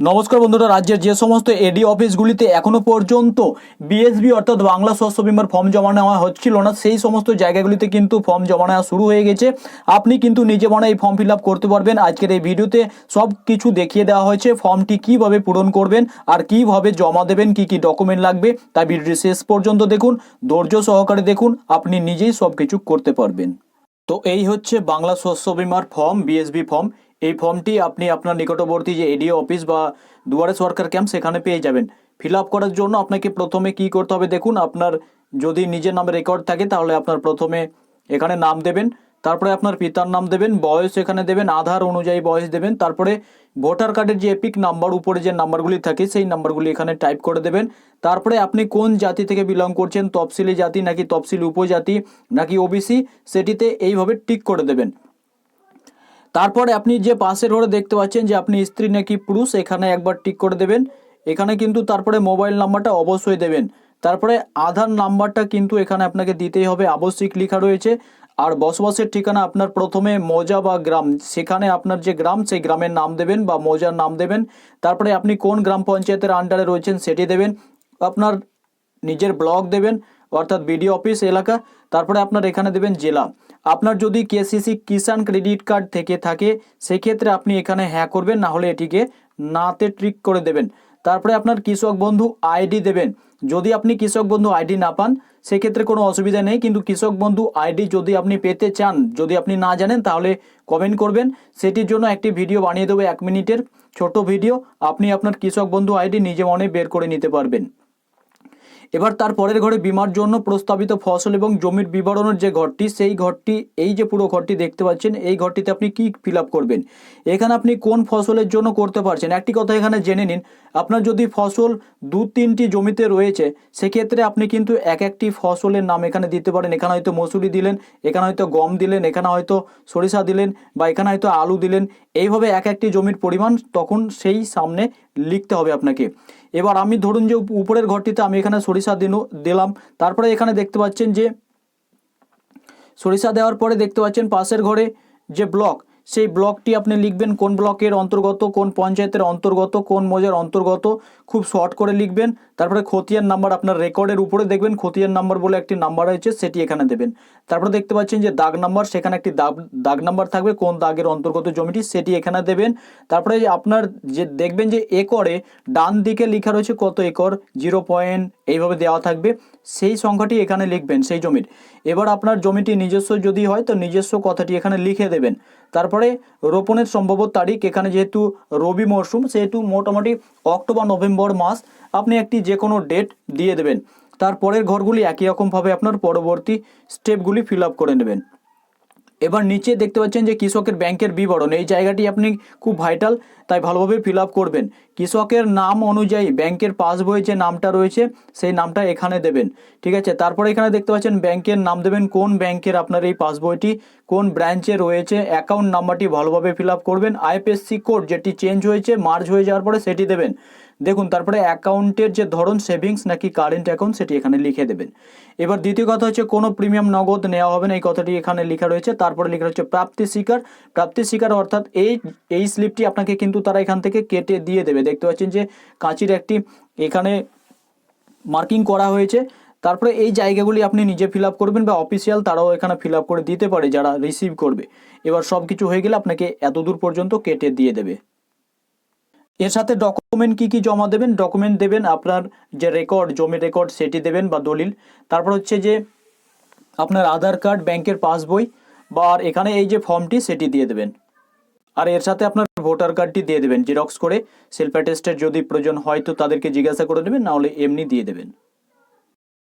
নমস্কার বন্ধুরা, রাজ্যের যে সমস্ত এডি অফিসগুলিতে এখনও পর্যন্ত বিএসবি অর্থাৎ বাংলা শস্য বিমার ফর্ম জমা নেওয়া হচ্ছিল না, সেই সমস্ত জায়গাগুলিতে কিন্তু ফর্ম জমা নেওয়া শুরু হয়ে গেছে। আপনি কিন্তু নিজে মনে এই ফর্ম ফিল করতে পারবেন। আজকের এই ভিডিওতে সব কিছু দেখিয়ে দেওয়া হয়েছে, ফর্মটি কীভাবে পূরণ করবেন আর কীভাবে জমা দেবেন, কি কি ডকুমেন্ট লাগবে তা ভিডিওটি শেষ পর্যন্ত দেখুন, ধৈর্য সহকারে দেখুন, আপনি নিজেই সব কিছু করতে পারবেন। তো এই হচ্ছে বাংলা শস্য বিমার ফর্ম বিএসবি ফর্ম। এই ফর্মটি আপনি আপনার নিকটবর্তী যে এডিও অফিস বা দুয়ারে সরকার ক্যাম্প সেখানে পেয়ে যাবেন। ফিল আপ করার জন্য আপনাকে প্রথমে কি করতে হবে দেখুন, আপনার যদি নিজের নামে রেকর্ড থাকে তাহলে আপনার প্রথমে এখানে নাম দেবেন, তারপরে আপনার পিতার নাম দেবেন, বয়স এখানে দেবেন, আধার অনুযায়ী বয়স দেবেন, তারপরে ভোটার কার্ডের যে এপিক নাম্বার, উপরে যে নাম্বারগুলি থাকে সেই নাম্বারগুলি এখানে টাইপ করে দেবেন। তারপরে আপনি কোন জাতি থেকে বিলং করছেন, তফসিলি জাতি নাকি তফসিলি উপজাতি নাকি ওবিসি সেটিতে এইভাবে টিক করে দেবেন। তারপরে আপনি যে পাশের ঘরে দেখতে পাচ্ছেন যে আপনি স্ত্রী নাকি পুরুষ, এখানে একবার টিক করে দেবেন। এখানে কিন্তু তারপরে মোবাইল নাম্বারটা অবশ্যই দেবেন। তারপরে আধার নাম্বারটা কিন্তু এখানে আপনাকে দিতেই হবে। আবশ্যিক লেখা রয়েছে। আর বসবাসের ঠিকানা আপনার প্রথমে মৌজা বা গ্রাম। সেখানে আপনার যে গ্রাম, সেই গ্রামের নাম দেবেন বা মৌজার নাম দেবেন। তারপরে আপনি কোন গ্রাম পঞ্চায়েতের আন্ডারে রয়েছেন সেটি দেবেন। আপনার নিজের ব্লক দেবেন, অর্থাৎ বিডিও অফিস এলাকা। তারপরে আপনার এখানে দেবেন জেলা। আপনার যদি কেসিসি কিষাণ ক্রেডিট কার্ড থেকে থাকে, সেক্ষেত্রে আপনি এখানে হ্যাঁ করবেন, না হলে এটিকে নাতে ট্রিক করে দেবেন। তারপরে আপনার কৃষক বন্ধু আইডি দেবেন। যদি আপনি কৃষক বন্ধু আইডি না পান, সেক্ষেত্রে কোনো অসুবিধা নেই, কিন্তু কৃষক বন্ধু আইডি যদি আপনি পেতে চান, যদি আপনি না জানেন, তাহলে কমেন্ট করবেন। সেটির জন্য একটি ভিডিও বানিয়ে দেবো এক মিনিটের ছোট ভিডিও আপনি আপনার কৃষক বন্ধু আইডি নিজে মনে বের করে নিতে পারবেন। এবার তার পরের ঘরে বিমার জন্য প্রস্তাবিত ফসল এবং জমির বিবরণের যে ঘরটি, সেই ঘরটি, এই যে পুরো ঘরটি দেখতে পাচ্ছেন, এই ঘরটিতে আপনি কি ফিল করবেন? এখানে আপনি কোন ফসলের জন্য করতে পারছেন? একটি কথা এখানে জেনে নিন, আপনার যদি ফসল দু তিনটি জমিতে রয়েছে, সেক্ষেত্রে আপনি কিন্তু এক একটি ফসলের নাম এখানে দিতে পারেন। এখানে হয়তো মসুরি দিলেন, এখানে হয়তো গম দিলেন, এখানে হয়তো সরিষা দিলেন বা এখানে হয়তো আলু দিলেন। এইভাবে এক একটি জমির পরিমাণ তখন সেই সামনে লিখতে হবে আপনাকে। এবার আমি ধরুন যে উপরের ঘরটিতে আমি এখানে সরিষা দিন দিলাম। তারপরে এখানে দেখতে পাচ্ছেন যে সরিষা দেওয়ার পরে দেখতে পাচ্ছেন পাশের ঘরে যে ব্লক সেই ব্লকটি আপনি লিখবেন কোন ব্লকের অন্তর্গত, কোন পঞ্চায়েতের অন্তর্গত, কোন মৌজার অন্তর্গত, খুব শর্ট করে লিখবেন। তারপরে খতিয়ান নাম্বার আপনার রেকর্ডের উপরে দেখবেন, খতিয়ান নাম্বার বলে একটি নাম্বার রয়েছে, সেটি এখানে দেবেন। তারপরে দেখতে পাচ্ছেন যে দাগ নাম্বার, সেখানে একটি দাগ দাগ নাম্বার থাকবে, কোন দাগের অন্তর্গত জমিটি সেটি এখানে দেবেন। তারপরে আপনার যে, দেখবেন যে একরে ডান দিকে লেখা রয়েছে কত একর? জিরো পয়েন্ট এইভাবে দেওয়া থাকবে। সেই সংখ্যাটি এখানে লিখবেন, সেই জমির। এবার আপনার জমিটি নিজস্ব যদি হয়, তো নিজস্ব কথাটি এখানে লিখে দেবেন। তারপরে রোপণের সম্ভব তারিখ, এখানে যেহেতু রবি মরশুম, সেহেতু মোটামুটি অক্টোবর, নভেম্বর মাস, আপনি একটি যে কোনো ডেট দিয়ে দেবেন। তারপরের ঘরগুলি একই রকমভাবে আপনার পরবর্তী স্টেপগুলি ফিল আপ করে নেবেন। এবার নিচে দেখতে পাচ্ছেন যে কৃষকের ব্যাংকের বিবরণ, এই জায়গাটি আপনি খুব ভাইটাল। তাই ভালোভাবে ফিল করবেন। কৃষকের নাম অনুযায়ী ব্যাংকের পাসবইয়ে যে নামটা রয়েছে, সেই নামটা এখানে দেবেন। ঠিক আছে? তারপরে এখানে দেখতে পাচ্ছেন ব্যাংকের নাম দেবেন, কোন ব্যাংকের আপনার এই পাসবইটি কোন ব্রাঞ্চে রয়েছে অ্যাকাউন্ট নাম্বারটি ভালোভাবে ফিল করবেন। আইএফএসসি কোড যেটি চেঞ্জ হয়েছে মার্জ হয়ে যাওয়ার পরে সেটি দেবেন। দেখুন, তারপরে অ্যাকাউন্টের যে ধরন সেভিংস নাকি কারেন্ট অ্যাকাউন্ট সেটি এখানে লিখে দেবেন। এবার দ্বিতীয় কথা হচ্ছে, কোনো প্রিমিয়াম নগদ নেওয়া হবে না, এই কথাটি এখানে লেখা রয়েছে। তারপরে লেখা রয়েছে, প্রাপ্তি শিকার প্রাপ্তি শিকার অর্থাৎ এই এই স্লিপটি আপনাকে কিন্তু তারা এখান থেকে কেটে দিয়ে দেবে। দেখতে পাচ্ছেন যে কাঁচির একটি এখানে মার্কিং করা হয়েছে। তারপরে এই জায়গাগুলি আপনি নিজে ফিল করবেন বা অফিসিয়াল তারাও এখানে ফিল করে দিতে পারে যারা রিসিভ করবে। এবার সব কিছু হয়ে গেলে আপনাকে এত দূর পর্যন্ত কেটে দিয়ে দেবে। এর সাথে ডকুমেন্ট কি কি জমা দেবেন? ডকুমেন্ট দেবেন আপনার যে রেকর্ড জমি রেকর্ড সেটি দেবেন বা দলিল। তারপর হচ্ছে যে আপনার আধার কার্ড ব্যাংকের পাসবই বা আর এখানে এই যে ফর্মটি সেটি দিয়ে দেবেন। আর এর সাথে আপনার ভোটার কার্ডটি দিয়ে দেবেন জেরক্স করে সেলফ অ্যাটেস্টের যদি প্রয়োজন হয় তো তাদেরকে জিজ্ঞাসা করে নেবেন নাহলে এমনি দিয়ে দেবেন।